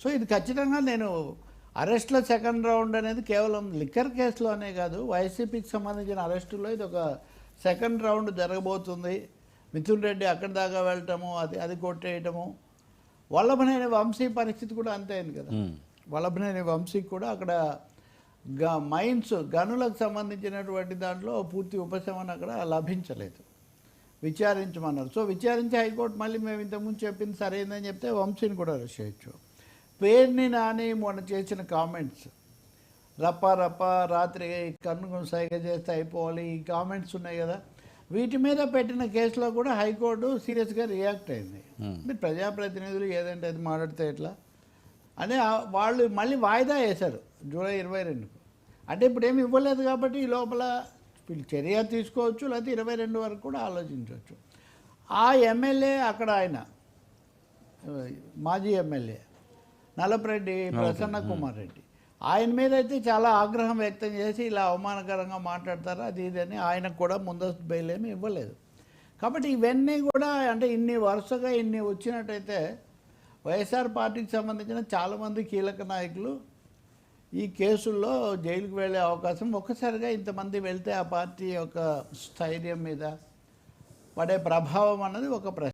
So ఇది ఖచ్చితంగా నేను అరెస్ట్లో సెకండ్ రౌండ్ అనేది కేవలం లిక్కర్ కేసులోనే కాదు వైసీపీకి సంబంధించిన అరెస్టులో ఇది ఒక సెకండ్ రౌండ్ జరగబోతుంది. మిథున్ రెడ్డి అక్కడి దాకా వెళ్ళటము అది అది కొట్టేయటము. వల్లభనేని వంశీ పరిస్థితి కూడా అంతే అయింది కదా. వల్లభనేని వంశీకి కూడా అక్కడ గ మైన్స్ గనులకు సంబంధించినటువంటి దాంట్లో పూర్తి ఉపశమనం అక్కడ లభించలేదు. విచారించమన్నారు. సో విచారించి హైకోర్టు మళ్ళీ మేము ఇంతకుముందు చెప్పింది సరైందని చెప్తే వంశీని కూడా అరెస్ట్ చేయొచ్చు. పేరుని నాని మొన్న చేసిన కామెంట్స్. రప్ప రప్ప రాత్రి కన్ను సైగ చేస్తే అయిపోవాలి ఈ కామెంట్స్ ఉన్నాయి కదా. వీటి మీద పెట్టిన కేసులో కూడా హైకోర్టు సీరియస్గా రియాక్ట్ అయింది. అంటే ప్రజాప్రతినిధులు ఏదంటే అది మాట్లాడితే ఎట్లా? అని వాళ్ళు మళ్ళీ వాయిదా వేశారు జూలై ఇరవై రెండుకు. అంటే ఇప్పుడు ఏమి ఇవ్వలేదు కాబట్టి ఈ లోపల వీళ్ళు చర్య తీసుకోవచ్చు లేకపోతే ఇరవై రెండు వరకు కూడా ఆలోచించవచ్చు. ఆ ఎమ్మెల్యే అక్కడ ఆయన మాజీ ఎమ్మెల్యే నలపరెడ్డి ప్రసన్న కుమార్ రెడ్డి. ఆయన మీద అయితే చాలా ఆగ్రహం వ్యక్తం చేసి ఇలా అవమానకరంగా మాట్లాడతారు అది ఇది అని ఆయనకు కూడా ముందస్తు బెయిల్ ఏమి ఇవ్వలేదు. కాబట్టి ఇవన్నీ కూడా అంటే ఇన్ని వరుసగా ఇన్ని వచ్చినట్టయితే వైఎస్ఆర్ పార్టీకి సంబంధించిన చాలామంది కీలక నాయకులు ఈ కేసుల్లో జైలుకు వెళ్ళే అవకాశం ఒక్కసారిగా ఇంతమంది వెళ్తే ఆ పార్టీ యొక్క స్థైర్యం మీద పడే ప్రభావం అన్నది ఒక ప్రశ్న.